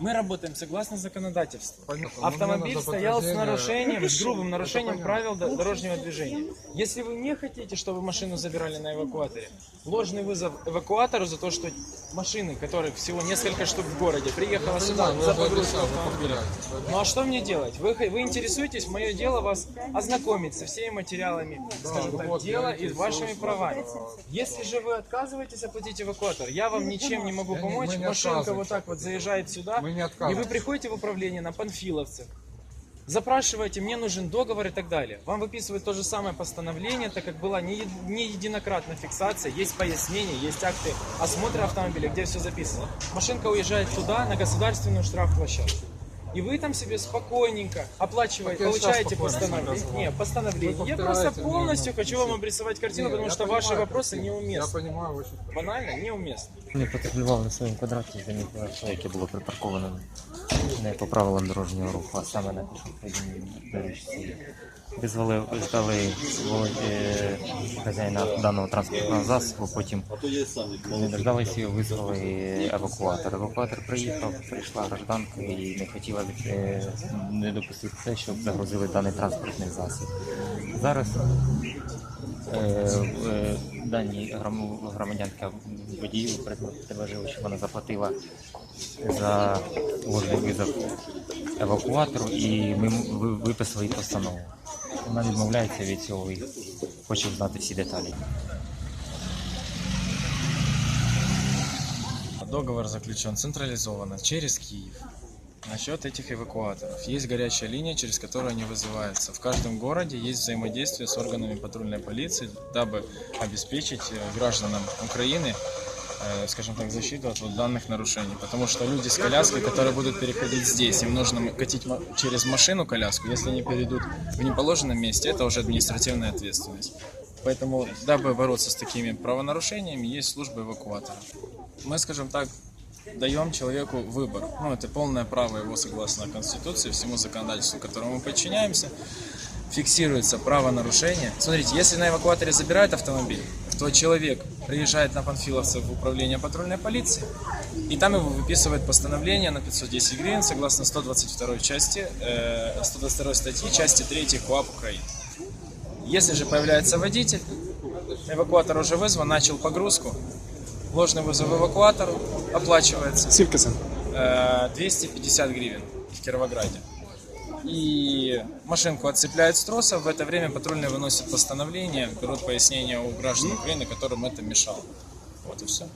Мы работаем согласно законодательству. Понятно, Автомобиль стоял с нарушением, с грубым нарушением правил до- дорожнего движения. Если вы не хотите, чтобы машину забирали на эвакуаторе, ложный вызов эвакуатору за то, что машины, которых всего несколько штук в городе, приехала сюда понимаю, но за я погрузку автомобиля. Ну а что мне делать? Вы, вы интересуетесь, мое дело вас ознакомить со всеми материалами, скажем ну так, вот, дела я и вашими да. правами. Если же вы отказываетесь оплатить эвакуатор, я вам ничем не могу Я не- помочь. Машинка вот так вот заезжает сюда, Мы не и вы отказываемся. приходите в управление на Панфиловцев, запрашиваете, мне нужен договор и так далее. Вам выписывают то же самое постановление, так как была не, е- не единократная фиксация, есть пояснения, есть акты осмотра автомобиля, где все записано. Машинка уезжает туда, на государственную штрафплощадку. И вы там себе спокойненько оплачиваете, Так я сейчас получаете спокойно постановление. рассказывал. Не, постановление. Вы Я просто повторяете мне, полностью ну, хочу вам обрисовать картину, Не, потому я что понимаю, ваши вопросы Кристина, Я неуместны. понимаю очень хорошо. Банально неуместно. Не патрулював на своєму квадраті, замітив авто, яке було припарковане Не по правилам дорожнього руху, а саме на пішохідній доріжці. Визвали, ждали е, хазяїна даного транспортного засобу, потім не дождалися визвали евакуатор. Евакуатор приїхав, прийшла гражданка і не хотіла е, не допустити те, щоб загрузили даний транспортний засіб. Зараз е, е, дані громадянка водію що вона заплатила за ложний визов евакуатору, і ми м- ви- виписали їй постанову. Вона відмовляється від цього і хоче знати всі деталі. Договор заключен централизованно через Киев. Насчет этих эвакуаторов. Есть горячая линия, через которую они вызываются. В каждом городе есть взаимодействие с органами патрульной полиции, дабы обеспечить э, гражданам Украины, э, скажем так, защиту от вот данных нарушений. Потому что люди с коляской, которые будут переходить здесь, им нужно катить через машину коляску. Если они перейдут в неположенном месте, это уже административная ответственность. Поэтому, дабы бороться с такими правонарушениями, есть служба эвакуаторов. Мы, скажем так, даем человеку выбор. Ну, это полное право его согласно Конституции, всему законодательству, которому мы подчиняемся. Фиксируется правонарушение. Смотрите, если на эвакуаторе забирают автомобиль, то человек приезжает на Панфиловцев в управление патрульной полиции, и там его выписывает постановление на 510 гривен согласно 122 части, э, 122 статьи, части 3 КОАП Украины. Если же появляется водитель, эвакуатор уже вызван, начал погрузку, ложный вызов эвакуатору оплачивается Скільки це? э, 250 гривен в Кировограде. И машинку отцепляют с троса, в это время патрульные выносят постановление, берут пояснение у граждан Украины, которым это мешало. Вот и все.